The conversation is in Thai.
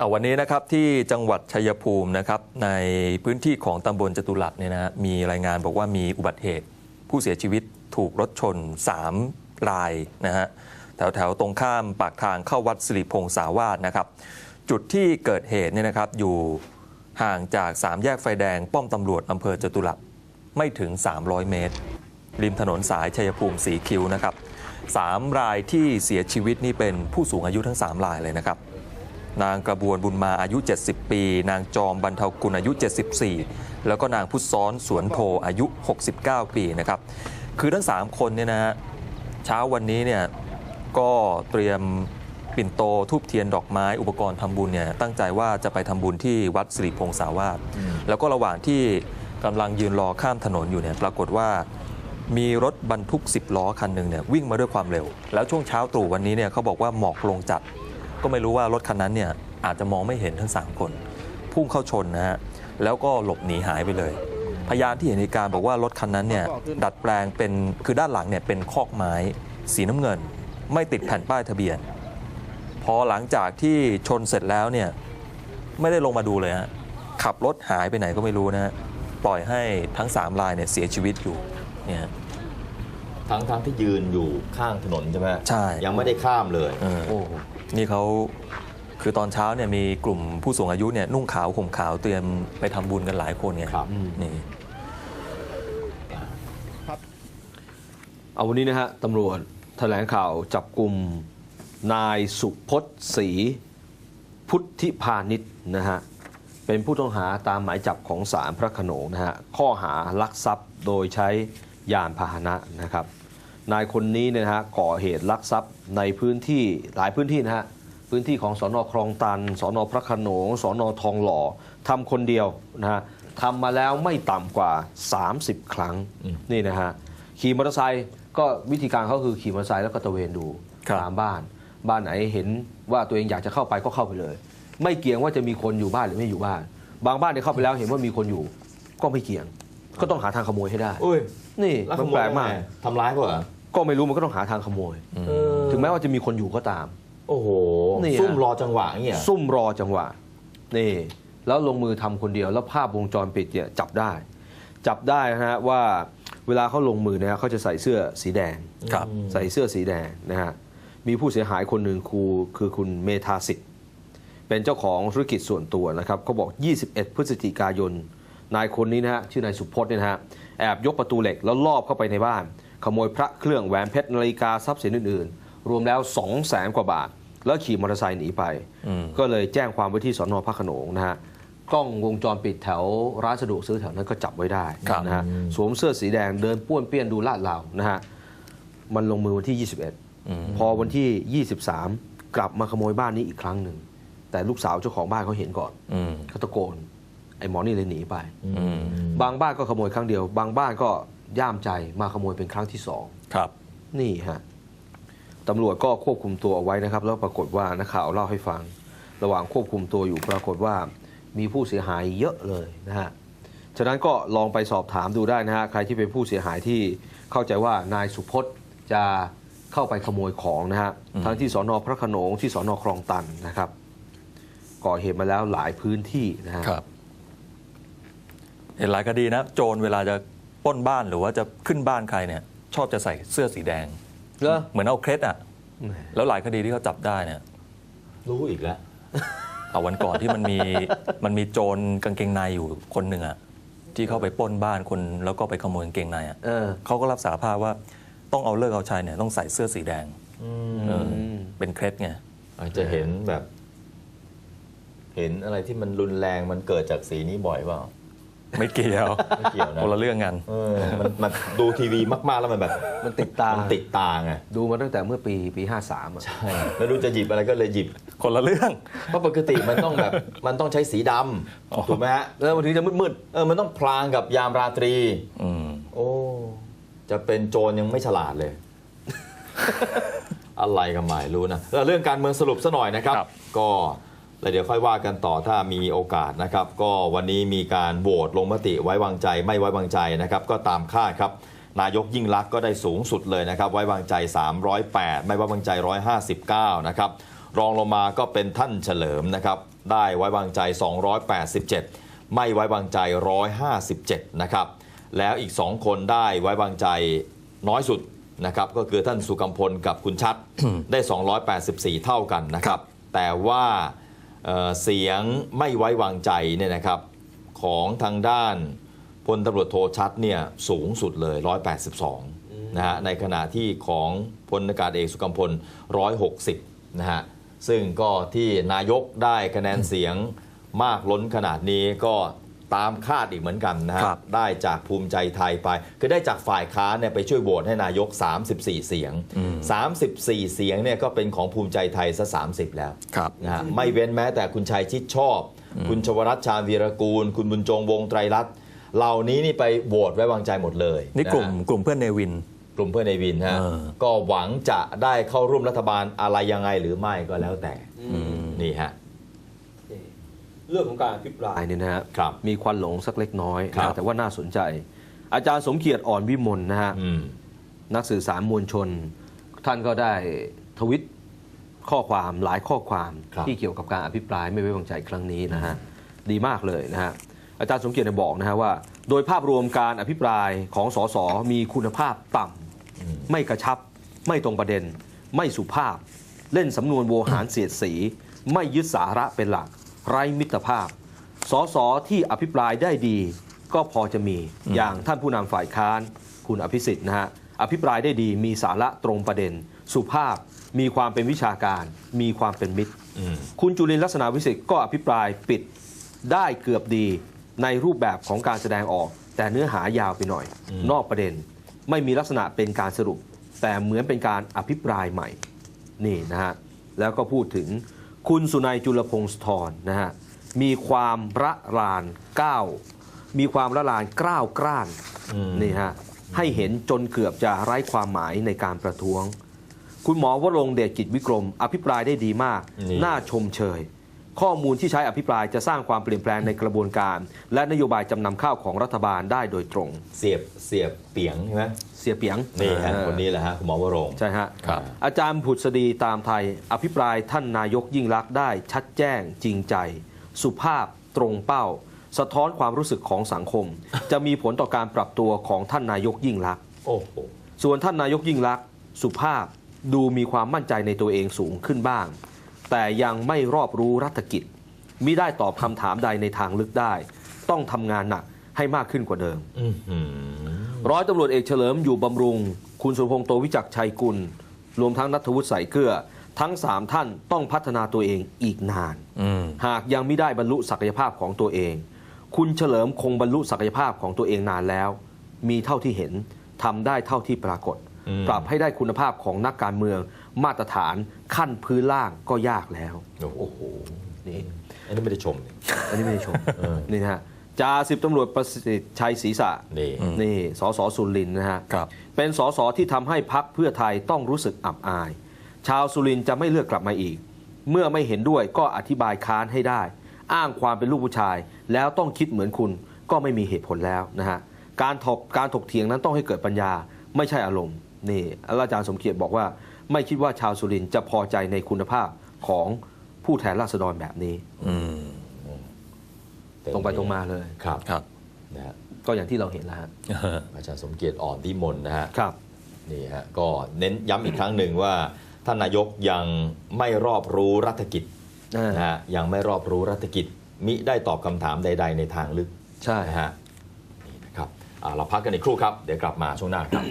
เอาวันนี้นะครับที่จังหวัดชัยภูมินะครับในพื้นที่ของตำบลจตุรัสเนี่ยนะมีรายงานบอกว่ามีอุบัติเหตุ ผู้เสียชีวิตถูกรถชน 3 รายนะฮะแถวแถวๆตรงข้ามปากทางเข้าวัดสิริพงษาวาสนะครับ จุดที่เกิดเหตุเนี่ยนะครับอยู่ห่างจากสามแยกไฟแดงป้อมตำรวจอำเภอจตุรัสไม่ถึง 300 เมตร ริมถนนสายชัยภูมิสีคิวนะครับสามรายที่เสียชีวิตนี่เป็นผู้สูงอายุทั้ง 3 รายเลยนะครับ นางกระบวนบุญมาอายุ 70 ปี นางจอมบรรเทากุลอายุ 74 แล้วก็นางพุทธซ้อนสวนโพอายุ 69 ปีนะครับ คือทั้ง 3 คนเนี่ยนะฮะเช้าวันนี้เนี่ยก็เตรียมปิ่นโตทูบเทียนดอกไม้อุปกรณ์ทำบุญเนี่ยตั้งใจว่าจะไปทำบุญที่วัดสิริพงษาวาสแล้วก็ระหว่างที่กำลังยืนรอข้ามถนนอยู่เนี่ยปรากฏว่ามีรถบรรทุก 10 ล้อคันหนึ่งเนี่ยวิ่งมาด้วยความเร็ว แล้วช่วงเช้าตรู่วันนี้เนี่ยเขาบอกว่าหมอกลงจัด ก็ไม่รู้ว่ารถคันนั้นเนี่ยอาจจะมองไม่เห็นทั้ง 3 คน พุ่งเข้าชนนะฮะแล้วก็หลบหนีหายไปเลย พยานที่เห็นเหตุการณ์บอกว่ารถคันนั้นเนี่ยดัดแปลงเป็นคือด้านหลังเนี่ยเป็นคอกไม้ สีน้ำเงิน ไม่ติดแผ่นป้ายทะเบียน พอหลังจากที่ชนเสร็จแล้วเนี่ยไม่ได้ลงมาดูเลยฮะขับรถหายไปไหนก็ไม่รู้นะฮะปล่อยให้ทั้ง3รายเนี่ยเสียชีวิตอยู่เนี่ยทั้งทั้งที่ยืนอยู่ข้างถนนใช่ไหมใช่ยังไม่ได้ข้ามเลยเออโอ้ นี่เขาคือตอนเช้าเนี่ยมีกลุ่มผู้สูงอายุเนี่ยนุ่งขาวห่มขาวเตรียมไปทำบุญกันหลายคนไงครับนี่เอาวันนี้นะฮะตำรวจแถลงข่าวจับกลุ่มนายสุพจน์ศรีพุทธิพาณิชย์นะฮะเป็นผู้ต้องหาตามหมายจับของศาลพระโขนงนะฮะข้อหาลักทรัพย์โดยใช้ยานพาหนะนะครับ นายคนนี้เนี่ยนะฮะก่อเหตุลักทรัพย์ในพื้นที่หลายพื้นที่นะฮะพื้นที่ของสอนอคลองตันสอนอพระโขนงสอนอทองหล่อทำคนเดียวนะฮะทำมาแล้วไม่ต่ำกว่า 30 ครั้งอืมนี่นะฮะขี่มอเตอร์ไซค์ก็วิธีการเขาคือขี่มอเตอร์ไซค์แล้วก็ตระเวนดูครับตามบ้าน บ้านไหนเห็นว่าตัวเองอยากจะเข้าไปก็เข้าไปเลย ไม่เกี่ยงว่าจะมีคนอยู่บ้านหรือไม่อยู่บ้าน บางบ้านเนี่ยเข้าไปแล้วเห็นว่ามีคนอยู่ ก็ไม่เกี่ยง ก็ต้องหาทางขโมยให้ได้ อุ้ยนี่แล้วมัขนโมแปยลกมากไงทำร้ายเปล่าเหรอก็ไม่รู้มันก็ต้องหาทางขโมยอืมเออถึงแม้ว่าจะมีคนอยู่ก็ตาม โอ้โหนี่ฮะ ซุ่มรอจังหวะอย่างเงี้ยซุ่มรอจังหวะนี่แล้วลงมือทำคนเดียว แล้วภาพวงจรปิดเนี่ยจับได้ จับได้นะฮะว่าเวลาเขาลงมือเนี่ยเขาจะใส่เสื้อสีแดง ครับ ใส่เสื้อสีแดงนะฮะ มีผู้เสียหายคนหนึ่งครูคือคุณเมธาสิทธิ์เป็นเจ้าของธุรกิจส่วนตัวนะครับเขาบอก 21 พฤศจิกายน นายคนนี้นะฮะชื่อนายสุพจน์เนี่ยนะฮะแอบยกประตูเหล็กแล้วลอบเข้าไปในบ้าน ขโมยพระเครื่องแหวนเพชรนาฬิกาทรัพย์สินอื่นๆ รวมแล้ว2 0 0แสนกว่าบาท แล้วขี่มอเตอร์ไซค์หนีไปอืมก็เลยแจ้งความไว้ที่สอนอพระโขนงนะฮะกล้องวงจรปิดแถวร้านสะดวกซื้อแถวนั้นก็จับไว้ได้ครับนะฮะสวมเสื้อสีแดงเดินป้วนเปี้ยนดูลาดเหลานะฮะมันลงมือวันที่ 21อืมพอวันที่ 23 กลับมาขโมยบ้านนี้อีกครั้งหนึ่งแต่ลูกสาวเจ้าของบ้านเขาเห็นก่อนอืมเขาตะโกน ไอ้หมอนี่เลยหนีไปอืมบางบ้านก็ขโมยครั้งเดียว บางบ้านก็ย่ามใจมาขโมยเป็นครั้งที่สองครับ นี่ฮะตำรวจก็ควบคุมตัวเอาไว้นะครับ แล้วปรากฏว่านักข่าวเล่าให้ฟัง ระหว่างควบคุมตัวอยู่ปรากฏว่ามีผู้เสียหายเยอะเลยนะฮะฉะนั้นก็ลองไปสอบถามดูได้นะฮะใครที่เป็นผู้เสียหายที่เข้าใจว่านายสุพจน์จะเข้าไปขโมยของนะฮะอืมทั้งที่สอนอพระโขนงที่สอนอคลองตันนะครับ ก่อเหตุมาแล้วหลายพื้นที่นะฮะครับ เห็นหลายคดีนะ โจรเวลาจะปล้นบ้านหรือว่าจะขึ้นบ้านใครเนี่ยชอบจะใส่เสื้อสีแดง เหรอ เหมือนเอาเคล็ดอะ แล้วหลายคดีที่เขาจับได้เนี่ยรู้อีกแล้วเอาวันก่อนที่มันมี มันมีโจรกางเกงในอยู่คนหนึ่งอะที่เข้าไปปล้นบ้านคนแล้วก็ไปขโมยกางเกงในอะเออ เขาก็รับสารภาพว่าต้องเอาเลิกเอาชัยเนี่ยต้องใส่เสื้อสีแดงเอออมเป็นเคล็ดไง อาจจะเห็นแบบ เห็นอะไรที่มันรุนแรงมันเกิดจากสีนี้บ่อยเปล่า ไม่เกี่ยวไม่เกี่ยวนะคนละเรื่องกันเออมันมันดูทีวีมากๆแล้วมันแบบมันติดตามันติดตาไงดูมาตั้งแต่เมื่อปีปี 53อะใช่แล้วดูจะหยิบอะไรก็เลยหยิบ คนละเรื่อง เพราะปกติมันต้องแบบ มันต้องใช้สีดำถูกไหมฮะแล้วมันถึงจะมืดเออมันต้องพลางกับยามราตรี อืมโอ้จะเป็นโจรยังไม่ฉลาดเลย อะไรก็ไม่รู้นะแล้วเรื่องการเมืองสรุปซะหน่อยนะครับครับก็ แล้วเดี๋ยวค่อยว่ากันต่อถ้ามีโอกาสนะครับ ก็วันนี้มีการโหวตลงมติไว้วางใจไม่ไว้วางใจนะครับ ก็ตามคาดครับ นายกยิ่งลักษณ์ก็ได้สูงสุดเลยนะครับ ไว้วางใจ 308 ไม่ไว้วางใจ 159 นะครับ รองลงมาก็เป็นท่านเฉลิมนะครับ ได้ไว้วางใจ 287 ไม่ไว้วางใจ 157 นะครับ แล้วอีก 2 คนได้ไว้วางใจน้อยสุดนะครับ ก็คือท่านสุกัมพลกับคุณชัดได้ 284 เท่ากันนะครับ แต่ว่า เสียงไม่ไว้วางใจเนี่ยนะครับของทางด้านพลตำรวจโทชัดเนี่ยสูงสุดเลย 182นะฮะในขณะที่ของพลอากาศเอกสุกัมพล 160นะฮะซึ่งก็ที่นายกได้คะแนนเสียงมากล้นขนาดนี้ก็ ตามคาดอีกเหมือนกันนะฮะครับได้จากภูมิใจไทยไป คือได้จากฝ่ายค้านเนี่ยไปช่วยโหวตให้นายก 34 เสียง 34 เสียงเนี่ยก็เป็นของภูมิใจไทยซะ30 แล้วครับนะฮะไม่เว้นแม้แต่คุณชัยชิดชอบ คุณชวรัตน์ชาญวีรกูล คุณบุญจงวงไตรรัตน์เหล่านี้นี่ไปโหวตไว้วางใจหมดเลยนี่กลุ่มะฮะกลุ่มเพื่อนเนวินกลุ่มเพื่อนในวินฮะเออก็หวังจะได้เข้าร่วมรัฐบาลอะไรยังไงหรือไม่ก็แล้วแต่นี่ฮะ เรื่องของการอภิปรายเนี่ยนะฮะครับมีควันหลงสักเล็กน้อยครับนะแต่ว่าน่าสนใจ อาจารย์สมเกียรติอ่อนวิมลนะฮะอืมนักสื่อสารมวลชน ท่านก็ได้ทวิตข้อความหลายข้อความครับที่เกี่ยวกับการอภิปรายไม่ไว้วางใจครั้งนี้นะฮะดีมากเลยนะฮะอาจารย์สมเกียรติเนี่ยบอกนะฮะว่า โดยภาพรวมการอภิปรายของสสมีคุณภาพต่ำไม่กระชับ ไม่ตรงประเด็น ไม่สุภาพ เล่นสำนวนโวหารเสียดสี ไม่ยึดสาระเป็นหลัก ไร้มิตรภาพ สสที่อภิปรายได้ดี ก็พอจะมีอย่างท่านผู้นำฝ่ายค้าน คุณอภิสิทธิ์นะฮะอภิปรายได้ดีมีสาระตรงประเด็น สุภาพมีความเป็นวิชาการ มีความเป็นมิตรอืมคุณจุลินทร์ลักษณะวิสิทธิ์ก็อภิปรายปิดได้เกือบดีในรูปแบบของการแสดงออก แต่เนื้อหายาวไปหน่อย นอกประเด็นไม่มีลักษณะเป็นการสรุป แต่เหมือนเป็นการอภิปรายใหม่นี่นะฮะแล้วก็พูดถึง คุณสุนัยจุลพงศธรนะฮะมีความระรานก้าวมีความระรานกล้าวกล้านอืมนี่ฮะให้เห็นจนเกือบจะไร้ความหมายในการประท้วง คุณหมอวรงค์เดชกิจวิกรม อภิปรายได้ดีมากนี่น่าชมเชย ข้อมูลที่ใช้อภิปรายจะสร้างความเปลี่ยนแปลงในกระบวนการ และนโยบายจำนำข้าวของรัฐบาลได้โดยตรง เสียบเสียบเปียงใช่ไหมเสียเปียงนี่ฮะเออคนนี้แหละฮะคุณหมอวรงค์ใช่ฮะครับอาจารย์ผุดสดีตามไทย อภิปรายท่านนายกยิ่งลักษณ์ได้ชัดแจ้งจริงใจ สุภาพตรงเป้า สะท้อนความรู้สึกของสังคม จะมีผลต่อการปรับตัวของท่านนายกยิ่งลักษณ์โอ้โหส่วนท่านนายกยิ่งลักษณ์สุภาพดูมีความมั่นใจในตัวเองสูงขึ้นบ้าง แต่ยังไม่รอบรู้รัฐกิจมิได้ตอบคำถามใดในทางลึกได้ ต้องทำงานหนักให้มากขึ้นกว่าเดิมอื้อหือร้อยตำรวจเอกเฉลิมอยู่บำรุง คุณสุรพงษ์โตวิจักรชัยกุล รวมทั้งนัทวุฒิใส่เกลือ ทั้ง3ท่านต้องพัฒนาตัวเองอีกนานอืมหากยังไม่ได้บรรลุศักยภาพของตัวเอง คุณเฉลิมคงบรรลุศักยภาพของตัวเองนานแล้ว มีเท่าที่เห็นทำได้เท่าที่ปรากฏอืมปรับให้ได้คุณภาพของนักการเมือง มาตรฐานขั้นพื้นล่างก็ยากแล้วโอ้โหนี่อันนี้ไม่ได้ชมนี่อันนี้ไม่ได้ชมเออนี่นะฮะจ่าสิบตำรวจประสิทธิ์ชัยศรีษะนี่นี่สสสุรินทร์นะฮะครับเป็นสสที่ทำให้พักเพื่อไทยต้องรู้สึกอับอาย ชาวสุรินทร์จะไม่เลือกกลับมาอีก เมื่อไม่เห็นด้วยก็อธิบายค้านให้ได้ อ้างความเป็นลูกผู้ชาย แล้วต้องคิดเหมือนคุณก็ไม่มีเหตุผลแล้วนะฮะการถกการถกเถียงนั้นต้องให้เกิดปัญญาไม่ใช่อารมณ์นี่อาจารย์สมเกียรติบอกว่า ไม่คิดว่าชาวสุรินทร์จะพอใจในคุณภาพของผู้แทนราษฎรแบบนี้ อืมตรงไปตรงมาเลยครับครับนะฮะก็อย่างที่เราเห็นแล้วฮะอาจารย์สมเกียรติอ่อนที่มนนะฮะครับนี่ฮะก็เน้นย้ำอีกครั้งหนึ่งว่าท่านนายกยังไม่รอบรู้รัฐกิจเออนะฮะยังไม่รอบรู้รัฐกิจ มิได้ตอบคำถามใด ๆ ในทางลึก ใช่นะฮะนี่นะครับอ่าเราพักกันอีกครู่ครับ เดี๋ยวกลับมาช่วงหน้าครับ